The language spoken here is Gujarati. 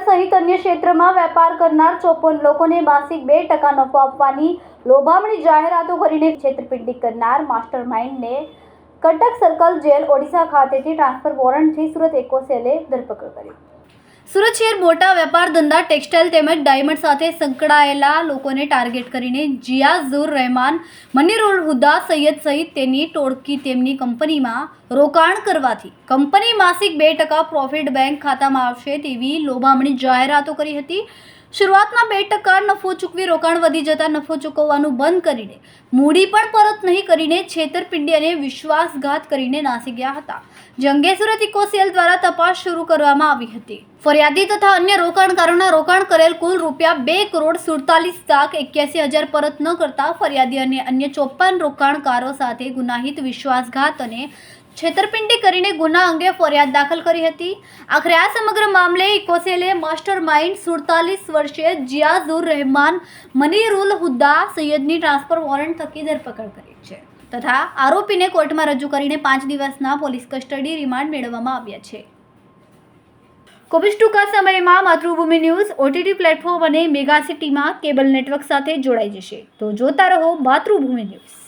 સહિત અન્ય ક્ષેત્રમાં વેપાર કરનાર ચોપન લોકોને માસિક બે ટકા નફો આપવાની લોભામણી જાહેરાતો કરીને છેતરપિંડી કરનાર માસ્ટર માઇન્ડને કટક સર્કલ જેલ ઓડિશા ખાતેથી ટ્રાન્સફર વોરંટથી સુરત એકોસેલે ધરપકડ કરી. સુરત શહેર મોટા વેપાર ધંધા ટેક્સટાઇલ તેમજ ડાયમંડ સાથે સંકળાયેલા લોકોને ટાર્ગેટ કરીને જિયાઝુર રહેમાન, મનીરુલ હુદા સૈયદ સહિત તેની ટોળકી તેમની કંપનીમાં રોકાણ કરવાથી. કંપની માસિક બે ટકા પ્રોફિટ બેંક ખાતામાં આવશે તેવી લોભામણી જાહેરાતો કરી હતી. શરૂઆતમાં બે ટકા નફો ચૂકવી રોકાણ વધી જતાં નફો ચૂકવવાનું બંધ કરીને, મૂડી પણ પરત નહીં કરીને છેતરપિંડી વિશ્વાસઘાત કરીને નાસી ગયા હતા. જે અંગે ઇકોસેલ દ્વારા તપાસ શરૂ કરવામાં આવી હતી. ફરિયાદી તથા અન્ય રોકાણકારોના રોકાણ કરેલ કુલ રૂપિયા બે કરોડ સુડતાલીસ લાખ એક્યાસી હજાર પરત ન કરતા ફરિયાદી અને અન્ય ચોપન રોકાણકારો સાથે ગુનાહિત વિશ્વાસઘાત અને છેતરપિંડી કરીને ગુના અંગે ફરિયાદ દાખલ કરી હતી. આખરે આ સમગ્ર મામલે ઇકોસેલે માસ્ટર માઇન્ડ સુડતાલીસ વર્ષીય જિયાઝુર રહેમાન, મનીરુલ હુદ્દા સૈયદની ટ્રાન્સફર વોરંટ થકી ધરપકડ કરી છે તથા આરોપીને કોર્ટમાં રજૂ કરીને પાંચ દિવસના પોલીસ કસ્ટડી રિમાન્ડ મેળવવામાં આવ્યા છે. કોવિડ ટૂંકા સમયમાં માતૃભૂમિ ન્યૂઝ ઓટીટી પ્લેટફોર્મ અને મેગા સિટીમાં કેબલ નેટવર્ક સાથે જોડાઈ જશે. તો જોતા રહો માતૃભૂમિ ન્યૂઝ.